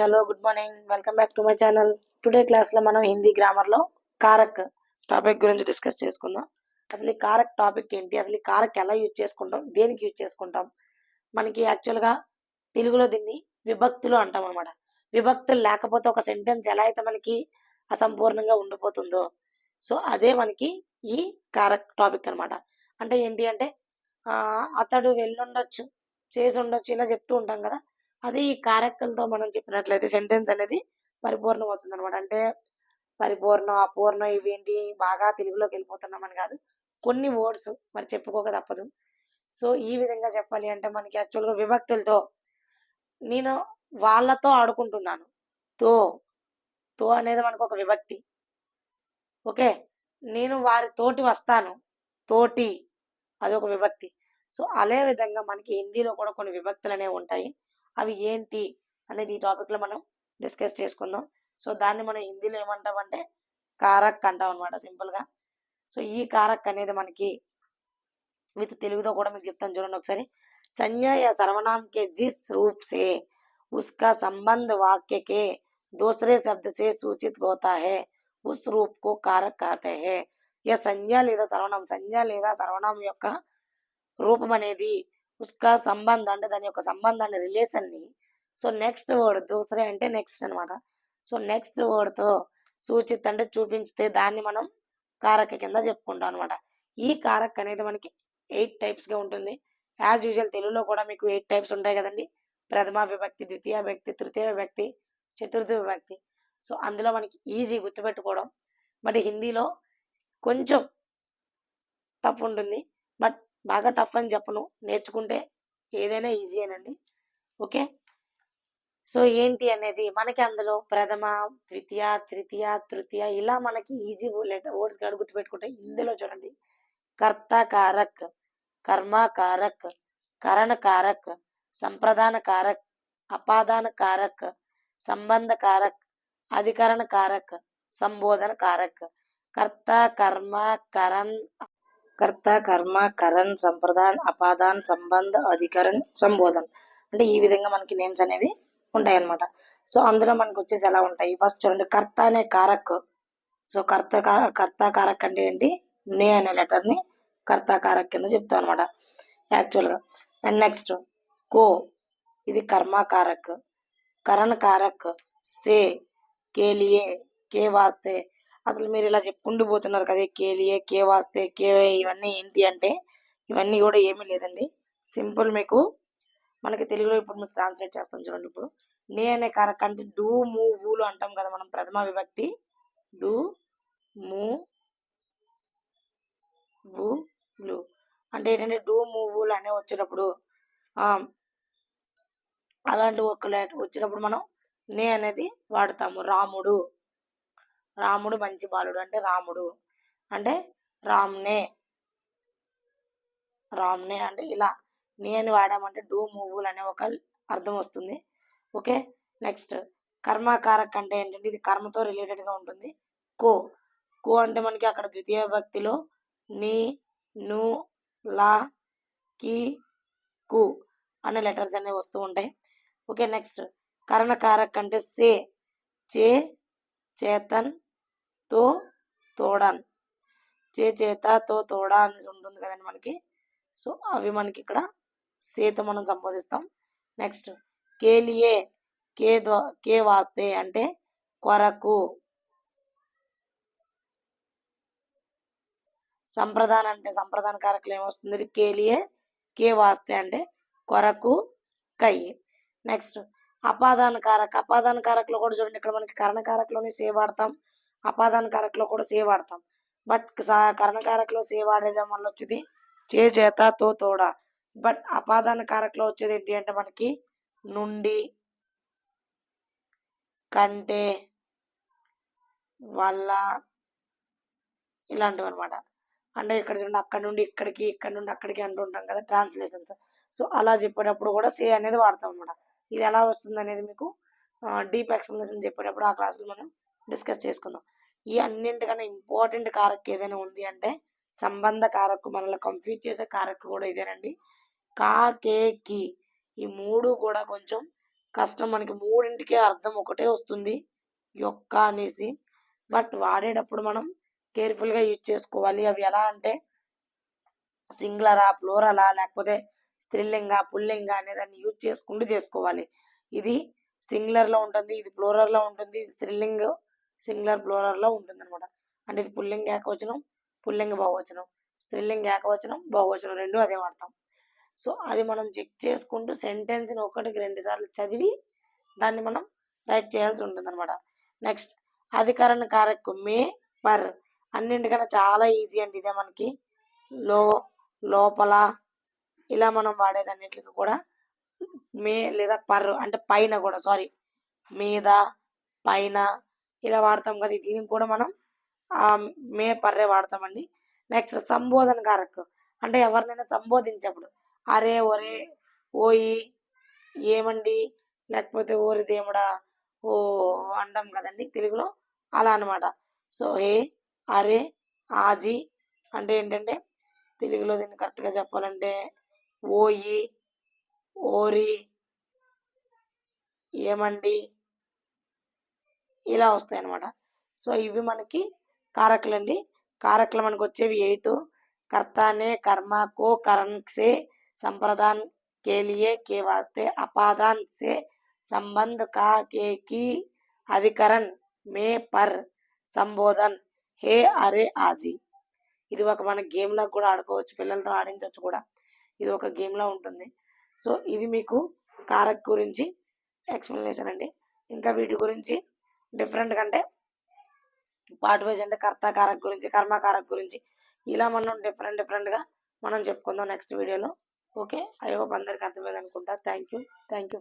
Hello good morning welcome back to my channel today క్లాస్లో మనం హిందీ గ్రామర్లో కారక్ టాపిక్ గురించి డిస్కస్ చేసుకుందాం. అసలు ఈ కారక్ టాపిక్ ఏంటి? అసలు ఈ కారక్ ఎలా యూజ్ చేసుకుంటాం? దేనికి యూజ్ చేసుకుంటాం? మనకి యాక్చువల్గా తెలుగులో దీన్ని విభక్తులు అంటాం అనమాట విభక్తులు లేకపోతే ఒక సెంటెన్స్ ఎలా అయితే మనకి అసంపూర్ణంగా ఉండిపోతుందో. సో అదే మనకి ఈ కారక్ టాపిక్ అన్నమాట. అంటే ఏంటి అంటే అతడు వెళ్ళుండొచ్చు చేసి ఉండొచ్చు ఇలా చెప్తూ ఉంటాం కదా. అది ఈ మనం చెప్పినట్లయితే సెంటెన్స్ అనేది పరిపూర్ణం అవుతుంది అనమాట అంటే పరిపూర్ణం అపూర్ణం ఇవేంటి? బాగా తెలుగులోకి వెళ్ళిపోతున్నామని కాదు. కొన్ని వర్డ్స్ మరి చెప్పుకోక తప్పదు. సో ఈ విధంగా చెప్పాలి అంటే మనకి యాక్చువల్గా విభక్తులతో నేను వాళ్ళతో ఆడుకుంటున్నాను. తో తో అనేది మనకు ఒక విభక్తి. ఓకే? నేను వారి తోటి వస్తాను. తోటి అది ఒక విభక్తి. సో అదే విధంగా మనకి హిందీలో కూడా కొన్ని విభక్తులు అనేవి ఉంటాయి. అవి ఏంటి అనేది ఈ టాపిక్ లో మనం డిస్కస్ చేసుకుందాం సో దాన్ని మనం హిందీలో ఏమంటామంటే కారక్ అంటాం అనమాట సింపుల్ గా సో ఈ కారక్ అనేది మనకి విత్ తెలుగుతో కూడా మీకు చెప్తాను చూడండి ఒకసారి సంజ్ఞ या सर्वनाम के जिस रूप से उसका संबंध वाक्य के दूसरे शब्द से सूचित होता है उस रूप को कारक कहते हैं यह సంజ్ఞ లేదా సర్వనామం సంజ్ఞ లేదా సర్వనామం యొక్క రూపం అనేది ఉస్కా సంబంధం అంటే దాని యొక్క సంబంధాన్ని రిలేషన్ని సో నెక్స్ట్ వర్డ్ దూసరే అంటే నెక్స్ట్ అన్నమాట. సో నెక్స్ట్ వర్డ్తో సూచిత్ అంటే చూపించితే దాన్ని మనం కారక కింద చెప్పుకుంటాం అనమాట ఈ కారక్ అనేది మనకి ఎయిట్ టైప్స్గా ఉంటుంది. యాజ్ యూజువల్ తెలుగులో కూడా మీకు ఎయిట్ టైప్స్ ఉంటాయి కదండి. ప్రథమ విభక్తి ద్వితీయ విభక్తి తృతీయ విభక్తి చతుర్థ విభక్తి. సో అందులో మనకి ఈజీ గుర్తుపెట్టుకోవడం. బట్ హిందీలో కొంచెం టఫ్ ఉంటుంది. బట్ బాగా టఫ్ అని చెప్పను. నేర్చుకుంటే ఏదైనా ఈజీ అనండి ఓకే? సో ఏంటి అనేది మనకి అందులో ప్రథమ ద్వితీయ తృతీయ తృతీయ ఇలా మనకి ఈజీ లెటర్ వర్డ్స్ కాదు గుర్తుపెట్టుకుంటే ఇందులో చూడండి. కర్త కారక్ కర్మ కారక్ కరణ కారక్ సంప్రదాన కారక్ అపాదాన కారక్ సంబంధ కారక్ అధికరణ కారక్ సంబోధన కారక్ కర్త కర్మ కరణ్ కర్త కర్మ కరణ్ సంప్రదాన్ అపాదాన్ సంబంధ అధికరణ్ సంబోధన్ అంటే ఈ విధంగా మనకి నేమ్స్ అనేవి ఉంటాయి అన్నమాట సో అందులో మనకు వచ్చేసి ఎలా ఉంటాయి? ఫస్ట్ చూడండి. కర్త అనే కారక్. సో కర్త కర్త కారక్ అంటే ఏంటి? నే అనే లెటర్ని కర్త కారక్ కింద చెప్తాం అనమాట యాక్చువల్గా అండ్ నెక్స్ట్ కో. ఇది కర్మ కారక్. కరణ్ కారక్. సే. కేలియే కే వాస్తే. అసలు మీరు ఇలా చెప్పుకుంటూ పోతున్నారు కదా కేలియే కే వాస్తే కే ఇవన్నీ ఏంటి అంటే ఇవన్నీ కూడా ఏమీ లేదండి. సింపుల్ మీకు మనకి తెలుగులో ఇప్పుడు మీకు ట్రాన్స్లేట్ చేస్తాం చూడండి ఇప్పుడు. నే అనే కారక్ అంటే డూ మూ ఊలు అంటాం కదా మనం ప్రథమ విభక్తి. డూ మూ వు లు. అంటే ఏంటంటే డూ మూవులు అనే వచ్చినప్పుడు అలాంటి ఒక వచ్చినప్పుడు మనం నే అనేది వాడతాము. రాముడు. రాముడు మంచి బాలుడు అంటే రాముడు. అంటే రామ్నే. రామ్నే అంటే ఇలా నే అని వాడామంటే డూ మూవుల్ అనే ఒక అర్థం వస్తుంది. Okay next. కర్మకారక్ అంటే ఏంటంటే ఇది కర్మతో రిలేటెడ్గా ఉంటుంది. కో. కో అంటే మనకి అక్కడ ద్వితీయ భక్తిలో నీ ను లా కి కు అనే లెటర్స్ అనేవి వస్తూ ఉంటాయి. Okay next. కరణకారక్ అంటే సే. చే చేతన్ తో తోడాన్. చే చేత తో తోడా అని ఉంటుంది కదండి మనకి. సో అవి మనకి ఇక్కడ సేతో మనం సంబోధిస్తాం. నెక్స్ట్ కేలియే కే ద్వా కే వాస్తే అంటే కొరకు. సంప్రదాన్ అంటే సంప్రదాన కారకులు ఏమొస్తుంది? కేలియే కే వాస్తే అంటే కొరకు కై. నెక్స్ట్ అపాదాన కారక. అపాదాన కారకులు కూడా చూడండి ఇక్కడ మనకి కరణకారకులోనే సే వాడతాం? అపాదాన కారకలో కూడా సే వాడతాం బట్ కరణకారకులో సే వాడేయడం వల్ల వచ్చేది చే చేత తో తోడ. బట్ అపాదాన కారకలో వచ్చేది ఏంటి అంటే మనకి నుండి కంటే వల్ల ఇలాంటివి అనమాట అంటే ఇక్కడ చూడండి అక్కడ నుండి ఇక్కడికి ఇక్కడ నుండి అక్కడికి అంటూ ఉంటాం కదా ట్రాన్స్లేషన్స్ సో అలా చెప్పేటప్పుడు కూడా సే అనేది వాడతాం అనమాట ఇది ఎలా వస్తుంది అనేది మీకు డీప్ ఎక్స్ప్లెనేషన్ చెప్పేటప్పుడు ఆ క్లాసులో మనం డిస్కస్ చేసుకుందాం. ఈ అన్నింటికన్నా ఇంపార్టెంట్ కారక్ ఏదైనా ఉంది అంటే సంబంధ కారకు మనల్ని కంఫ్యూజ్ చేసే కారక్ కూడా ఇదేనండి. కా కే కి. ఈ మూడు కూడా కొంచెం కష్టం. మనకి మూడింటికే అర్థం ఒకటే వస్తుంది. యొక్క అనేసి. బట్ వాడేటప్పుడు మనం కేర్ఫుల్గా యూజ్ చేసుకోవాలి. అవి ఎలా అంటే సింగులరా ప్లోరలా లేకపోతే స్త్రీలింగ పుల్లింగ అనే దాన్ని యూజ్ చేసుకుంటూ చేసుకోవాలి. ఇది సింగులర్లో ఉంటుంది ఇది ఫ్లోరర్లో ఉంటుంది ఇది స్త్రీలింగ్ సింగులర్ ప్లోరర్లో ఉంటుంది అనమాట అంటే ఇది పుల్లింగ ఏకవచనం పుల్లింగ బహువచనం స్త్రీలింగ ఏకవచనం బహువచనం రెండు అదే వాడతాం. సో అది మనం చెక్ చేసుకుంటూ సెంటెన్స్ని ఒకటికి రెండు సార్లు చదివి దాన్ని మనం రైట్ చేయాల్సి ఉంటుంది అనమాట నెక్స్ట్ అధికరణ కారకు మే పర్ అన్నింటికన్నా చాలా ఈజీ అండి ఇదే మనకి. లో లోపల ఇలా మనం వాడేదన్నిటికి కూడా మే లేదా పర్ అంటే పైన కూడా సారీ మీద పైన ఇలా వాడతాం కదా దీనికి కూడా మనం మే పర్రే వాడతామండి. నెక్స్ట్ సంబోధన కారకు. అంటే ఎవరినైనా సంబోధించేప్పుడు. అరే ఒరే ఓయి ఏమండి? లేకపోతే ఓరి దేవుడా ఓ అండం కదండి తెలుగులో. అలా అన్నమాట. సో హే అరే ఆజీ అంటే ఏంటంటే తెలుగులో దీన్ని కరెక్ట్గా చెప్పాలంటే ఓయి ఓరి ఏమండి? ఇలా వస్తాయి అన్నమాట సో ఇవి మనకి కారకులు అండి కారకులు మనకు వచ్చేవి ఎయిట్ కర్తానే కర్మ కో కరణ్ से संप्रदान के लिए के वास्ते अपादान से संबंध का के की अधिकरण में पर సంబోధన్ హే అరే ఆజీ ఇది ఒక మన గేమ్ లా కూడా ఆడుకోవచ్చు పిల్లలతో ఆడించవచ్చు కూడా ఇది ఒక గేమ్ లా ఉంటుంది సో ఇది మీకు కారక్ గురించి ఎక్స్ప్లెనేషన్ అండి ఇంకా వీటి గురించి డిఫరెంట్ కంటే పార్ట్ వైజ్ అంటే కర్త కారక్ గురించి కర్మకారక్ గురించి ఇలా మనం డిఫరెంట్ డిఫరెంట్గా మనం చెప్పుకుందాం నెక్స్ట్ వీడియోలో. ఓకే? ఐ హోప్ అందరికీ అర్థమైంది అనుకుంటా. Thank you. Thank you.